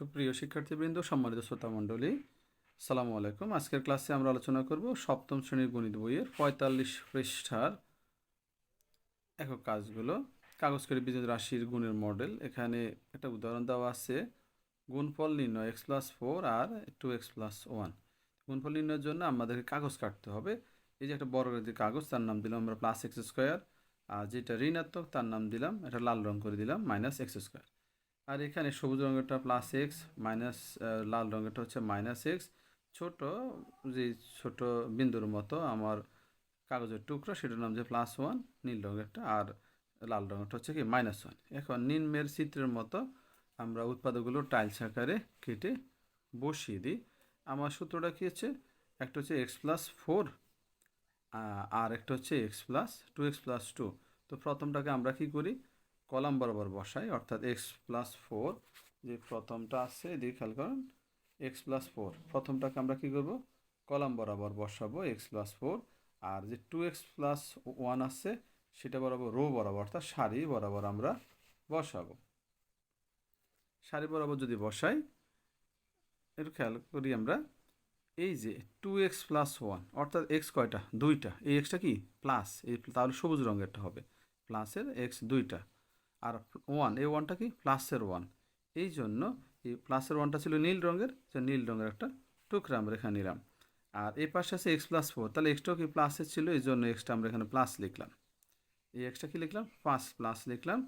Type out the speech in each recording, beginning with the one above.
সুপ্রিয় শিক্ষার্থীবৃন্দ, সম্মানিত শ্রোতা মণ্ডলী সালামু আলাইকুম। আজকের ক্লাসে আমরা আলোচনা করব সপ্তম শ্রেণির গণিত বইয়ের পঁয়তাল্লিশ পৃষ্ঠার একক কাজগুলো। কাগজ করে বিদ্যুৎ রাশির গুণের মডেল। এখানে একটা উদাহরণ দেওয়া আছে, গুণফল নির্ণয় এক্স প্লাস ফোর আর টু এক্স প্লাস ওয়ান গুণফল নির্ণয়ের জন্য আমাদেরকে কাগজ কাটতে হবে। এই যে একটা বড় যে কাগজ, তার নাম দিলাম আমরা প্লাস এক্স স্কোয়ার আর যেটা ঋণাত্মক, তার নাম দিলাম, এটা লাল রং করে দিলাম মাইনাস এক্স স্কোয়ার আর এখানে সবুজ রঙেরটা প্লাস এক্স মাইনাস লাল রঙেরটা হচ্ছে মাইনাস এক্স ছোট, যে ছোট বিন্দুর মতো আমার কাগজের টুকরো, সেটার নাম যে প্লাস ওয়ান নীল রঙেরটা আর লাল রঙেরটা হচ্ছে কি মাইনাস ওয়ান এখন নিম্নের চিত্রের মতো আমরা উৎপাদকগুলো টাইলস আকারে কেটে বসিয়ে দিই। আমার সূত্রটা কী হচ্ছে? একটা হচ্ছে এক্স প্লাস ফোর আর একটা হচ্ছে x plus two x plus two তো প্রথমটাকে আমরা কি করি? কলাম বরাবর বসাই, অর্থাৎ এক্স প্লাস ফোর যে প্রথমটা আছে এদিকে খেয়াল করেন এক্স প্লাস ফোর প্রথমটাকে আমরা কী করব? কলাম বরাবর বসাবো এক্স প্লাস ফোর আর যে টু এক্স প্লাস ওয়ান আছে, সেটা বরাবর রো বরাবর, অর্থাৎ সারি বরাবর আমরা বসাবো। সারি বরাবর যদি বসাই একটু খেয়াল করি আমরা, এই যে টু এক্স প্লাস ওয়ান অর্থাৎ এক্স কয়টা? দুইটা। এই এক্সটা কি? প্লাস এই তাহলে সবুজ রঙেরটা হবে। প্লাসের এক্স দুইটা। আর ওয়ান এই ওয়ানটা কি? প্লাসের ওয়ান এই জন্য এই প্লাসের ওয়ানটা ছিল নীল রঙের যে নীল রঙের একটা টুকরা আমরা এখানে নিলাম। আর এই পাশে আছে এক্স প্লাস ফোর তাহলে এক্সটাও কি প্লাসের ছিল? এই জন্য এক্সটা আমরা এখানে প্লাস লিখলাম। এই এক্সটা কি লিখলাম? পাঁচ প্লাস লিখলাম।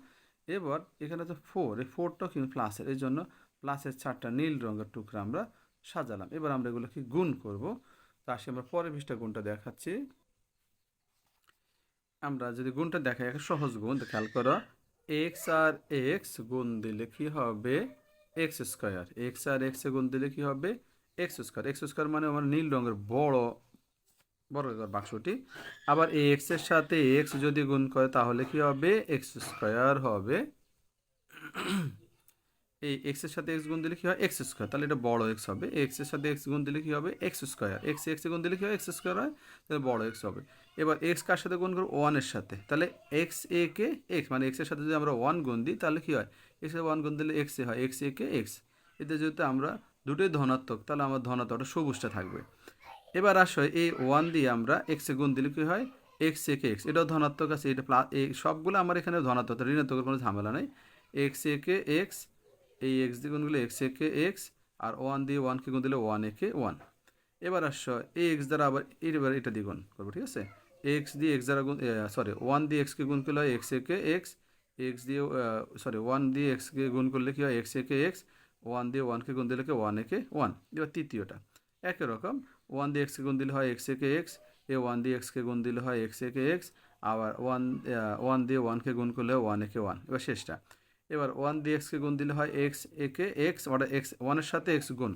এবার এখানে তো ফোর এই ফোরটাও কিন্তু প্লাসের এই জন্য প্লাসের চারটা নীল রঙের টুকরা আমরা সাজালাম। এবার আমরা এগুলোকে গুণ করব। তা আসে আমরা পরের পৃষ্ঠা গুণটা দেখাচ্ছি। আমরা যদি গুণটা দেখাই, একটা সহজ গুণ খেয়াল করো। এক্স আর এক্স গুণ দিলে কি হবে? এক্স স্কোয়ার এক্স আর এক্স গুণ দিলে কি হবে? এক্স স্কোয়ার এক্স স্কোয়ার মানে আমার নীল রঙের বড় বড় বাক্সটি। আবার এই এক্সের সাথে এক্স যদি গুণ করে তাহলে কি হবে? এক্স স্কোয়ার হবে। এই এক্সের সাথে এক্স গুণ দিলে কী হয়? এক্স স্কোয়ার তাহলে এটা বড় এক্স হবে। এক্সের সাথে এক্স গুণ দিলে কি হবে? এক্স স্কোয়ার এক্স এক্স গুণ দিলে কী হয়? এক্স স্কোয়ার হয়। তাহলে বড় এক্স হবে। এবার এক্স কার সাথে গুণ করব? ওয়ানের সাথে। তাহলে এক্স এ কে এক্স মানে এক্সের সাথে যদি আমরা ওয়ান গুণ দিই, তাহলে কী হয়? এক্স ওয়ান গুণ দিলে এক্স এ হয়। এক্স এ কে এক্স এতে যেহেতু আমরা দুটোই ধনাত্মক, তাহলে আমার ধনাত্মকটা সবুজটা থাকবে। এবার আসো, এই ওয়ান দিয়ে আমরা এক্স গুণ দিলে কী হয়? এক্স এ কে এক্স এটাও ধনাত্মক আছে। এটা প্লাস সবগুলো আমার এখানে ধনাত্মক, ঋণাত্মকের কোনো ঝামেলা নেই। এক্স এ কে এক্স এই এক্স দিয়ে গুণ করলে এক্স এ কে এক্স আর ওয়ান দিয়ে ওয়ানকে গুণ দিলে ওয়ান এ কে ওয়ান এবার আসো, এই এক্স দ্বারা আবার এবার এটা দিয়ে গুণ করব, ঠিক আছে? এক্স দিয়ে এক্স দ্বারা গুণ সরি ওয়ান দিয়ে এক্সকে গুণ করলে এক্স এ কে এক্স এক্স দিয়ে সরি ওয়ান দিয়ে এক্সকে গুণ করলে কি হয় এক্স এ কে এক্স ওয়ান দিয়ে ওয়ানকে গুণ দিলে কি ওয়ান এ কে ওয়ান এবার তৃতীয়টা, একই রকম ওয়ান দিয়ে এক্সকে গুণ দিলে হয় এক্স এ কে এক্স এ ওয়ান দিয়ে এক্সকে গুণ দিলে হয় এক্স এ কে এক্স আবার ওয়ান ওয়ান দিয়ে ওয়ানকে গুণ করলে ওয়ান এ কে ওয়ান এবার শেষটা এবার ওয়ান দিয়ে এক্সকে গুণ দিলে হয় এক্স এ কে এক্স অর্থাৎ এক্স ওয়ানের সাথে এক্স গুণ।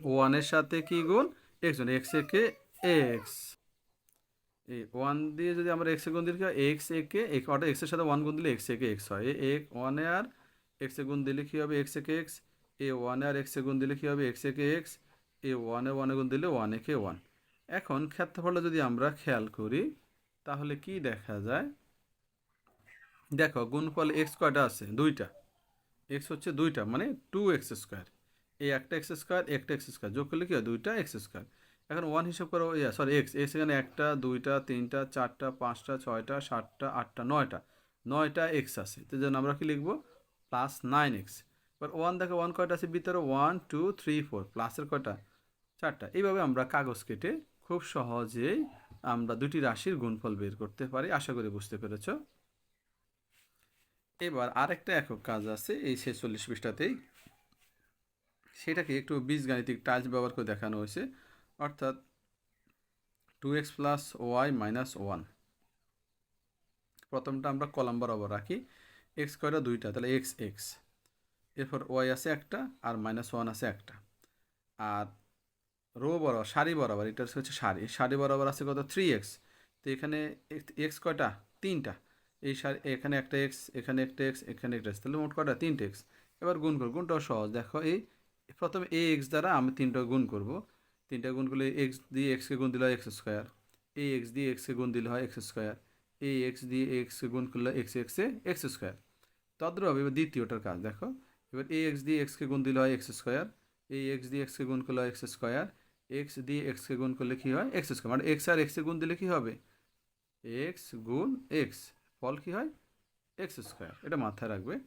ওয়ানের সাথে কি গুণ? এক্স গুণ এক্স এ কে এক্স এই ওয়ান দিয়ে যদি আমরা এক্সে গুণ দিলে কি হয়? এক্স এ কে এক অর্থাৎ এক্সের সাথে ওয়ান গুণ দিলে এক্স এ কে এক্স হয়। এ এক ওয়ানে আর এক্সে গুণ দিলে কী হবে? এক্স এ কে এক্স এ ওয়ানে আর এক্সে গুণ দিলে কী হবে? এক্স এ কে এক্স এ ওয়ানে ওয়ানে গুণ দিলে ওয়ান এ কে ওয়ান এখন ক্ষেত্রফলটা যদি আমরা খেয়াল করি, তাহলে কি দেখা যায়? দেখো, গুণফল এক্স কয়টা আছে দুইটা। এক্স হচ্ছে দুইটা মানে টু এক্স স্কোয়ার এই একটা এক্স স্কোয়ার একটা এক্স স্কোয়ার যোগ করলে কি হয়? দুইটা এক্স স্কোয়ার এখন ওয়ান হিসাব করো, ইয়া সরি এক্স এক্স এখানে একটা, দুইটা, তিনটা, চারটা, পাঁচটা, ছয়টা, সাতটা, আটটা, নয়টা। নয়টা এক্স আছে। তো জন্য আমরা কি লিখব? প্লাস নাইন এক্স এবার ওয়ান দেখো ওয়ান কয়টা আছে ভিতরে? ওয়ান টু থ্রি ফোর প্লাসের কয়টা? চারটা। এইভাবে আমরা কাগজ কেটে খুব সহজেই আমরা দুটি রাশির গুণফল বের করতে পারি। আশা করি বুঝতে পেরেছ। এবার আরেকটা একক কাজ আছে, এই ছেচল্লিশ পৃষ্ঠাতেই। সেটাকে একটু বীজগাণিতিক টাচ ব্যবহার করে দেখানো হয়েছে, অর্থাৎ two x plus y minus one. প্রথমটা আমরা কলাম বরাবর রাখি, এক্স কয়টা দুইটা, তাহলে এক্স এক্স। এরপর ওয়াই আছে একটা আর মাইনাস ওয়ান আছে একটা। আর রো বরাবর, সারি বরাবর, এটা হচ্ছে সারি সারি বরাবর আছে কত? Three x. তো এখানে এক্স কয়টা তিনটা। এই সারি, এখানে একটা এক্স এখানে একটা এক্স এখানে একটা এক্স তাহলে মোট কটা তিনটে এক্স এবার গুণ করব গুণটাও সহজ। দেখো এই, প্রথমে এ এক্স দ্বারা আমি তিনটা গুণ করব। তিনটা গুণ করলে এক্স দিয়ে এক্সকে গুণ দিলে হয় এক্স স্কোয়ার এই এক্স দিয়ে এক্সকে গুণ দিলে হয় এক্স স্কোয়ার এই এক্স দিয়ে এক্সকে গুণ করলে এক্স এক্সে এক্স স্কোয়ার তদ্রুপ এবার দ্বিতীয়টার কাজ, দেখো। এবার এ এক্স দিয়ে এক্সকে গুণ দিলে হয় এক্স স্কোয়ার এই এক্স দিয়ে এক্সকে গুণ করলে হয় এক্স স্কোয়ার এক্স দিয়ে এক্সকে গুণ করলে কী হয়? এক্স স্কোয়ার মানে এক্স আর এক্সে গুণ দিলে কী হবে? এক্স গুণ এক্স ফল কী হয়? X square. এটা মাথায় রাখবে।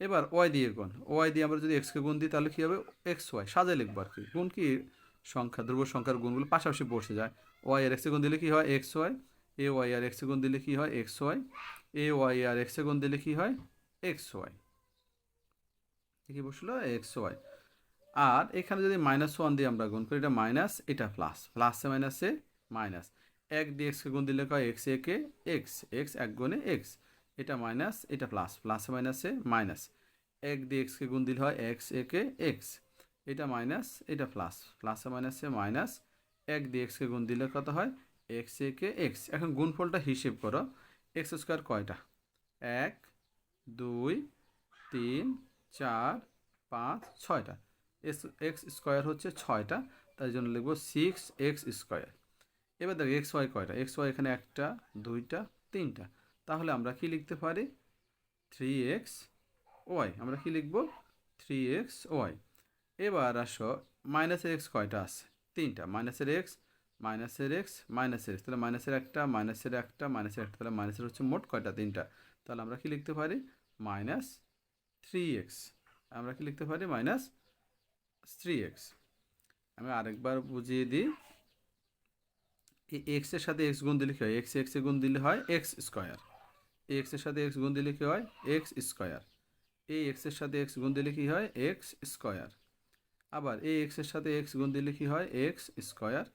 এবার ওয়াই দিয়ে গুণ। ওয়াই দিয়ে আমরা যদি এক্সকে গুণ দিই, তাহলে কী হবে? X y. সাজায় লিখব আর কি। গুণ কি? সংখ্যা, ধ্রুব সংখ্যার গুণগুলো পাশাপাশি বসে যায়। ওয়াই আর এক্সে গুণ দিলে কী হয়? X y. এ ওয়াই আর এক্সে গুণ দিলে কী হয়? X y. এ ওয়াই আর এক্সে গুণ দিলে কী হয়? X Y. কী বসল? X Y. আর এখানে যদি মাইনাস ওয়ান দিয়ে আমরা গুণ করি, এটা মাইনাস, এটা প্লাস। প্লাসে মাইনাসে মাইনাস। এক দিয়ে এক্সকে গুণ দিলে কয়? এক্স একে এক্স এক্স এক গুণে এক্স এটা মাইনাস এটা প্লাস প্লাসে মাইনাসে মাইনাস এক দিয়ে এক্সকে গুণ দিলে হয় এক্স একে এক্স এটা মাইনাস এটা প্লাস প্লাসে মাইনাসে মাইনাস এক দিয়ে এক্সকে গুণ দিলে কত হয়? এক্স একে এক্স এখন গুণফলটা হিসেব করো। এক্স স্কোয়ার কয়টা? এক, দুই, তিন, চার, পাঁচ, ছয়টা। এক্স এক্স স্কোয়ার হচ্ছে ছয়টা। তাই জন্য লিখব সিক্স এক্স স্কোয়ার এবার দেখো এক্স ওয়াই কয়টা? এক্স ওয়াই এখানে একটা, দুইটা, তিনটা। তাহলে আমরা কি লিখতে পারি? থ্রি এক্স ওয়াই আমরা কি লিখব? থ্রি এক্স ওয়াই এবার আসো মাইনাসের এক্স কয়টা আছে? তিনটা। মাইনাসের এক্স মাইনাসের এক্স মাইনাসের এক্স তাহলে মাইনাসের একটা মাইনাসের একটা মাইনাসের একটা। তাহলে মাইনাসের হচ্ছে মোট কয়টা? তিনটা। তাহলে আমরা কি লিখতে পারি? মাইনাস থ্রি এক্স আমরা কি লিখতে পারি? মাইনাস থ্রি এক্স আমি আরেকবার বুঝিয়ে দিই। এই এক্সের সাথে এক্স গুণ দিলে কী হয়? এক্স এক্সে গুণ দিলে হয় এক্স স্কোয়ার এক্সের সাথে এক্স গুণ দিলে কী হয়? এক্স স্কোয়ার এই এক্সের সাথে এক্স গুণ দিলে কী হয়? এক্স স্কোয়ার আবার এই এক্সের সাথে এক্স গুণ দিলে কী হয়? এক্স স্কোয়ার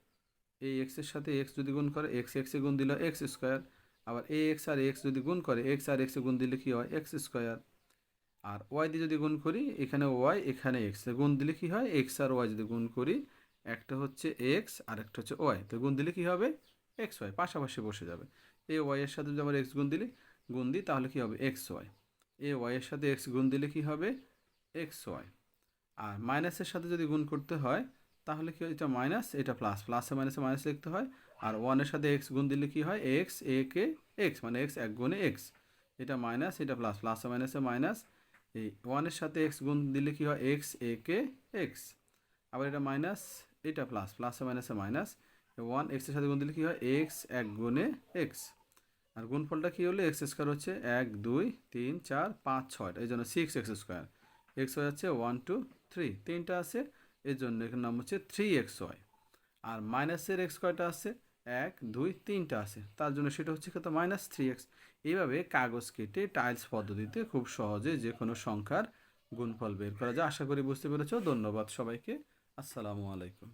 এই এক্সের সাথে এক্স যদি গুণ করে এক্স এক্সে গুণ দিলে এক্স স্কোয়ার আবার এ এক্স আর এক্স যদি গুণ করে এক্স আর এক্সে গুণ দিলে কী হয়? এক্স স্কোয়ার আর ওয়াই দিয়ে যদি গুণ করি, এখানে ওয়াই এখানে এক্স গুণ দিলে কী হয়? এক্স আর ওয়াই যদি গুণ করি একটা হচ্ছে এক্স আর একটা হচ্ছে ওয়াই তো গুণ দিলে কী হবে? এক্স ওয়াই পাশাপাশি বসে যাবে। এ ওয়াইয়ের সাথে যদি আবার এক্স গুণ দিলে, গুণ দিই, তাহলে কী হবে? এক্স ওয়াই এ ওয়াইয়ের সাথে এক্স গুণ দিলে কী হবে? এক্স ওয়াই আর মাইনাসের সাথে যদি গুণ করতে হয়, তাহলে কি হয়? এটা মাইনাস এটা প্লাস প্লাসে মাইনাসে মাইনাস লিখতে হয়। আর ওয়ানের সাথে এক্স গুণ দিলে কি হয়? এক্স এ কে এক্স মানে এক্স এক গুণে এক্স এটা মাইনাস এটা প্লাস প্লাসে মাইনাসে মাইনাস এই ওয়ানের সাথে এক্স গুণ দিলে কি হয়? এক্স এ কে এক্স আবার এটা মাইনাস এটা প্লাস প্লাসে মাইনাসে মাইনাস ওয়ান এক্সের সাথে গুণ দিলে কী হয়? এক্স এক গুণে এক্স আর গুণফলটা কী হলো? এক্স স্কোয়ার হচ্ছে এক, দুই, তিন, চার, পাঁচ ছয়টা এই জন্য সিক্স এক্স স্কোয়ার এক্স হয়ে যাচ্ছে ওয়ান টু থ্রি তিনটা আছে এর জন্য এখানে নাম হচ্ছে থ্রি এক্স ওয়াই আর মাইনাসের এক্স কয়টা আছে? এক, দুই, তিনটা আছে। তার জন্য সেটা হচ্ছে কত মাইনাস থ্রি এক্স এইভাবে কাগজ কেটে টাইলস পদ্ধতিতে খুব সহজে যে কোনো সংখ্যার গুণফল বের করা যায়। আশা করি বুঝতে পেরেছ। ধন্যবাদ সবাইকে। আসসালামু আলাইকুম।